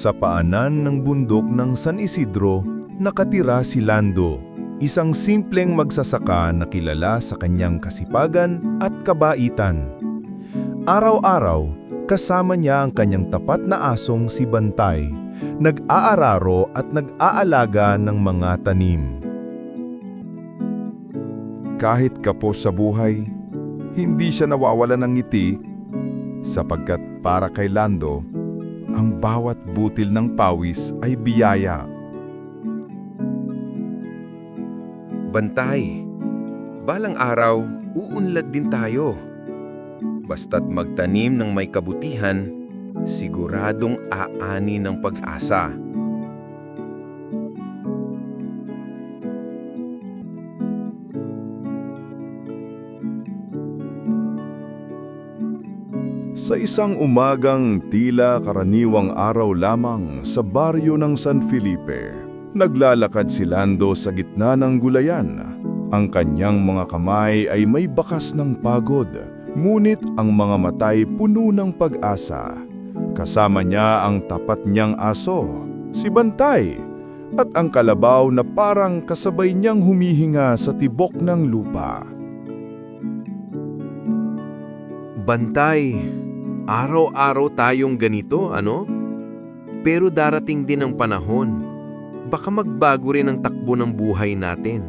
Sa paanan ng bundok ng San Isidro, nakatira si Lando, isang simpleng magsasaka na kilala sa kanyang kasipagan at kabaitan. Araw-araw, kasama niya ang kanyang tapat na asong si Bantay, nag-aararo at nag-aalaga ng mga tanim. Kahit kapos sa buhay, hindi siya nawawala ng ngiti sapagkat para kay Lando, ang bawat butil ng pawis ay biyaya. Bantay, balang araw, uunlad din tayo. Basta't magtanim ng may kabutihan, siguradong aani ng pag-asa. Sa isang umagang tila karaniwang araw lamang sa baryo ng San Felipe, naglalakad si Lando sa gitna ng gulayan. Ang kanyang mga kamay ay may bakas ng pagod, ngunit ang mga matay puno ng pag-asa. Kasama niya ang tapat niyang aso, si Bantay, at ang kalabaw na parang kasabay niyang humihinga sa tibok ng lupa. Bantay, araw-araw tayong ganito, ano? Pero darating din ang panahon. Baka magbago rin ang takbo ng buhay natin.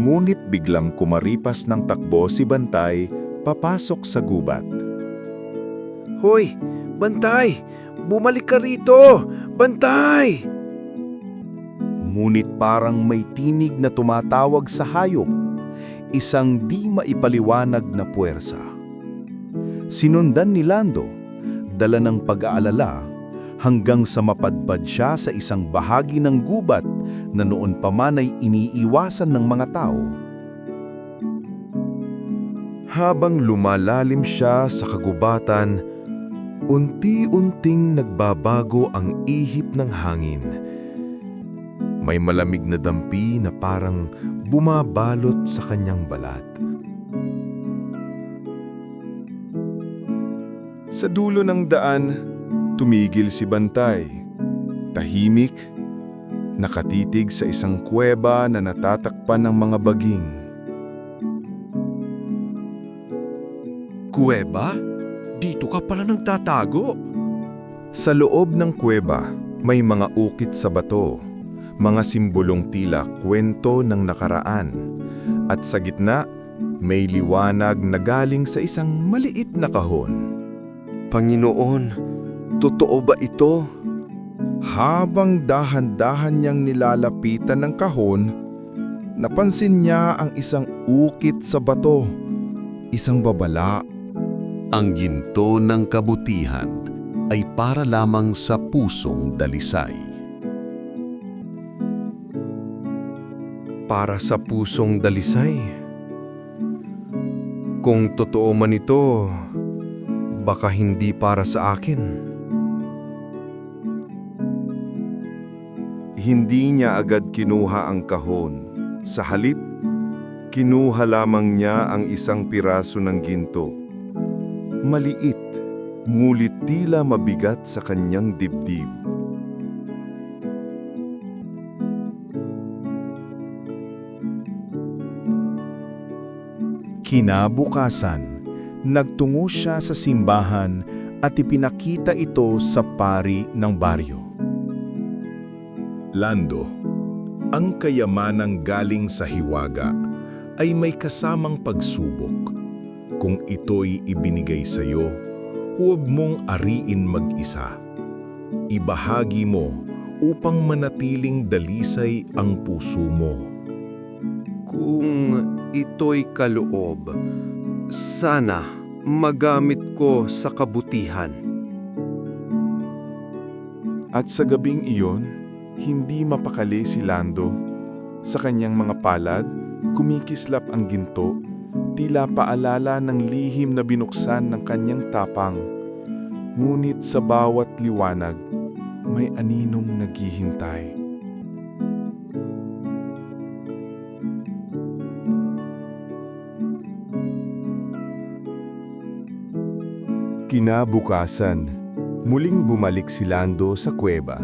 Ngunit biglang kumaripas ng takbo si Bantay papasok sa gubat. Hoy, Bantay! Bumalik ka rito! Bantay! Ngunit parang may tinig na tumatawag sa hayop, isang di maipaliwanag na puwersa. Sinundan ni Lando, dala ng pag-aalala, hanggang sa mapadpad siya sa isang bahagi ng gubat na noon pa man ay iniiwasan ng mga tao. Habang lumalalim siya sa kagubatan, unti-unting nagbabago ang ihip ng hangin. May malamig na dampi na parang bumabalot sa kanyang balat. Sa dulo ng daan, tumigil si Bantay. Tahimik, nakatitig sa isang kuweba na natatakpan ng mga baging. Kuweba? Dito ka pala nagtatago. Sa loob ng kuweba, may mga ukit sa bato, mga simbolong tila kwento ng nakaraan. At sa gitna, may liwanag na galing sa isang maliit na kahon. Panginoon, totoo ba ito? Habang dahan-dahan niyang nilalapitan ng kahon, napansin niya ang isang ukit sa bato, isang babala Ang ginto ng kabutihan ay para lamang sa pusong dalisay. Para sa pusong dalisay. Kung totoo man ito, baka hindi para sa akin. Hindi niya agad kinuha ang kahon. Sa halip, kinuha lamang niya ang isang piraso ng ginto. Maliit, ngulit tila mabigat sa kanyang dibdib. Kinabukasan, nagtungo siya sa simbahan at ipinakita ito sa pari ng baryo. Lando, ang kayamanang galing sa hiwaga ay may kasamang pagsubok. Kung ito'y ibinigay sa iyo, huwag mong ariin mag-isa. Ibahagi mo upang manatiling dalisay ang puso mo. Kung ito'y kaloob, sana magamit ko sa kabutihan. At sa gabing iyon, hindi mapakali si Lando. Sa kanyang mga palad, kumikislap ang ginto, tila paalala ng lihim na binuksan ng kanyang tapang. Ngunit sa bawat liwanag, may aninong naghihintay. Kinabukasan, muling bumalik si Lando sa kuweba.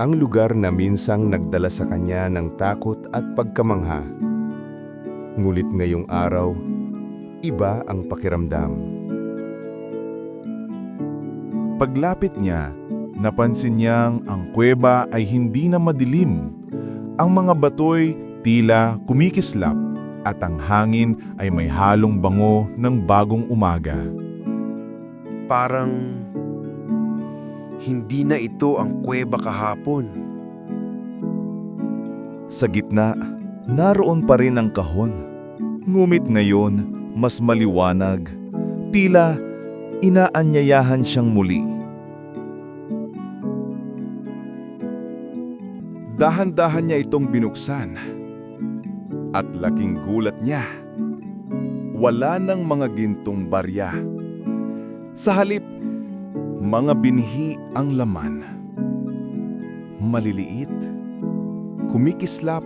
Ang lugar na minsang nagdala sa kanya ng takot at pagkamangha. Ngulit ngayong araw, iba ang pakiramdam. Paglapit niya, napansin niyang ang kuweba ay hindi na madilim. Ang mga batoy tila kumikislap at ang hangin ay may halong bango ng bagong umaga. Parang hindi na ito ang kuweba kahapon. Sa gitna, naroon pa rin ang kahon. Ngumit ngayon, mas maliwanag. Tila inaanyayahan siyang muli. Dahan-dahan niya itong binuksan. At laking gulat niya. Wala ng mga gintong barya. Sa halip, mga binhi ang laman. Maliliit, kumikislap,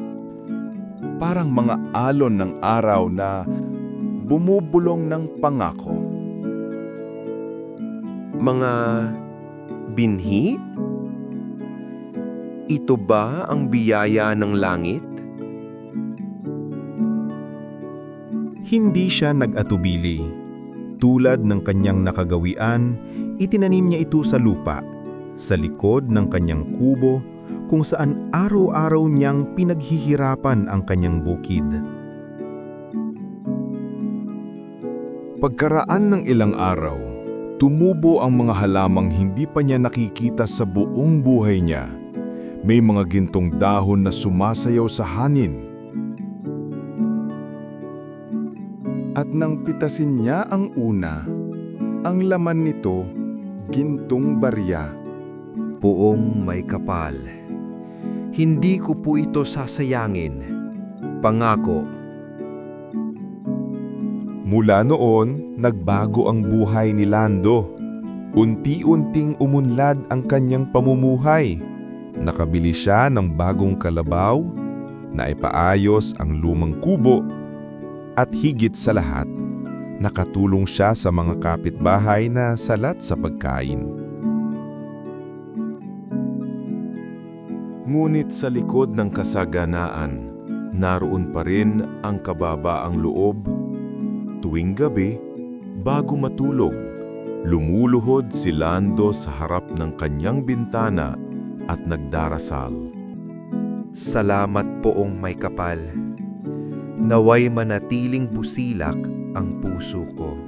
parang mga alon ng araw na bumubulong ng pangako. Mga binhi? Ito ba ang biyaya ng langit? Hindi siya nag-atubili. Tulad ng kanyang nakagawian, itinanim niya ito sa lupa, sa likod ng kanyang kubo, kung saan araw-araw niyang pinaghihirapan ang kanyang bukid. Pagkaraan ng ilang araw, tumubo ang mga halamang hindi pa niya nakikita sa buong buhay niya. May mga gintong dahon na sumasayaw sa hangin. At nang pitasin niya ang una, ang laman nito, gintong barya. Poong may kapal. Hindi ko po ito sasayangin. Pangako. Mula noon, nagbago ang buhay ni Lando. Unti-unting umunlad ang kanyang pamumuhay. Nakabili siya ng bagong kalabaw, naipaayos ang lumang kubo, at higit sa lahat, nakatulong siya sa mga kapitbahay na salat sa pagkain. Ngunit sa likod ng kasaganaan, naroon pa rin ang kababaang loob Tuwing gabi, bago matulog, lumuluhod si Lando sa harap ng kanyang bintana at nagdarasal. Salamat poong may kapal. Naway manatiling busilak ang puso ko.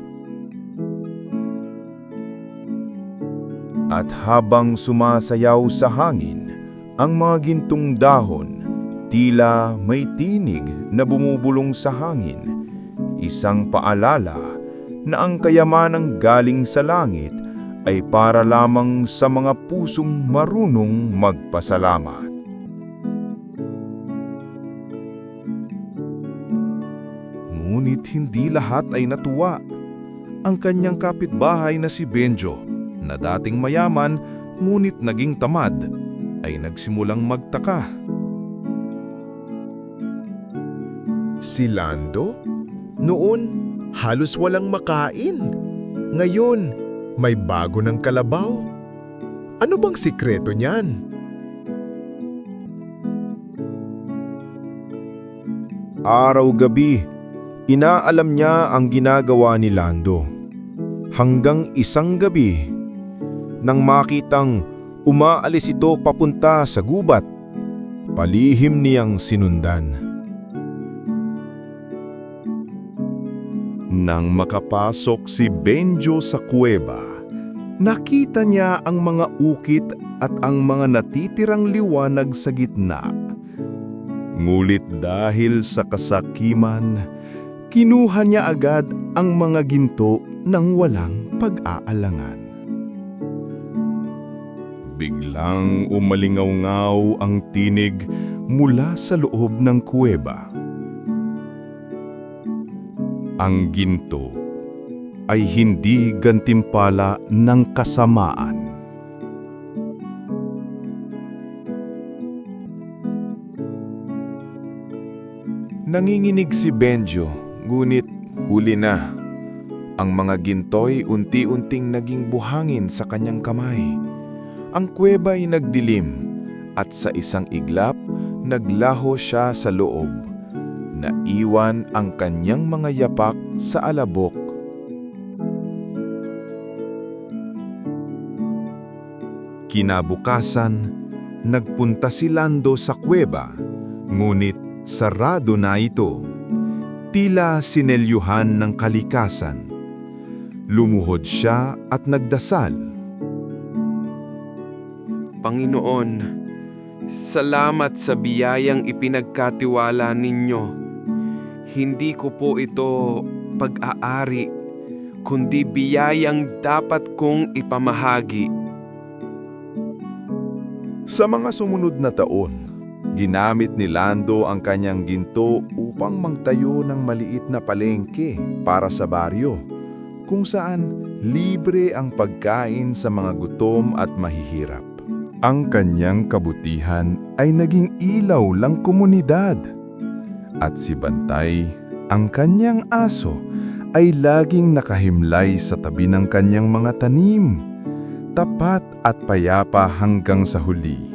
At habang sumasayaw sa hangin, ang mga gintong dahon, tila may tinig na bumubulong sa hangin. Isang paalala na ang kayamanang galing sa langit ay para lamang sa mga pusong marunong magpasalamat. Ngunit hindi lahat ay natuwa. Ang kanyang kapitbahay na si Benjo, na dating mayaman ngunit naging tamad, ay nagsimulang magtaka. Si Lando? Noon, halos walang makain. Ngayon, may bago ng kalabaw. Ano bang sikreto niyan? Araw-gabi, inaalam niya ang ginagawa ni Lando. Hanggang isang gabi, nang makitang umaalis ito papunta sa gubat, palihim niyang sinundan. Nang makapasok si Benjo sa kuweba, nakita niya ang mga ukit at ang mga natitirang liwanag sa gitna. Ngulit dahil sa kasakiman, kinuha niya agad ang mga ginto ng walang pag-aalangan. Biglang umalingaw-ngaw ang tinig mula sa loob ng kuweba. Ang ginto ay hindi gantimpala ng kasamaan. Nanginginig si Benjo, ngunit huli na. Ang mga ginto'y unti-unting naging buhangin sa kanyang kamay. Ang kuweba'y nagdilim at sa isang iglap, naglaho siya sa loob. Naiwan ang kanyang mga yapak sa alabok. Kinabukasan, nagpunta si Lando sa kuweba, ngunit sarado na ito. Tila sinelyuhan ng kalikasan. Lumuhod siya at nagdasal. Panginoon, salamat sa biyayang ipinagkatiwala ninyo. Hindi ko po ito pag-aari, kundi biyayang dapat kong ipamahagi. Sa mga sumunod na taon, ginamit ni Lando ang kanyang ginto upang magtayo ng maliit na palengke para sa baryo, kung saan libre ang pagkain sa mga gutom at mahihirap. Ang kanyang kabutihan ay naging ilaw lang komunidad. At si Bantay, ang kanyang aso, ay laging nakahimlay sa tabi ng kanyang mga tanim tapat at payapa hanggang sa huli.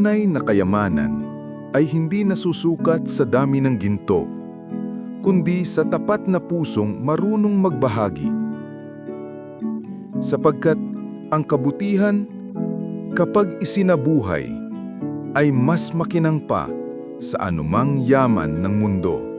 Tunay na kayamanan ay hindi nasusukat sa dami ng ginto, kundi sa tapat na pusong marunong magbahagi. Sapagkat ang kabutihan, kapag isinabuhay, ay mas makinang pa sa anumang yaman ng mundo.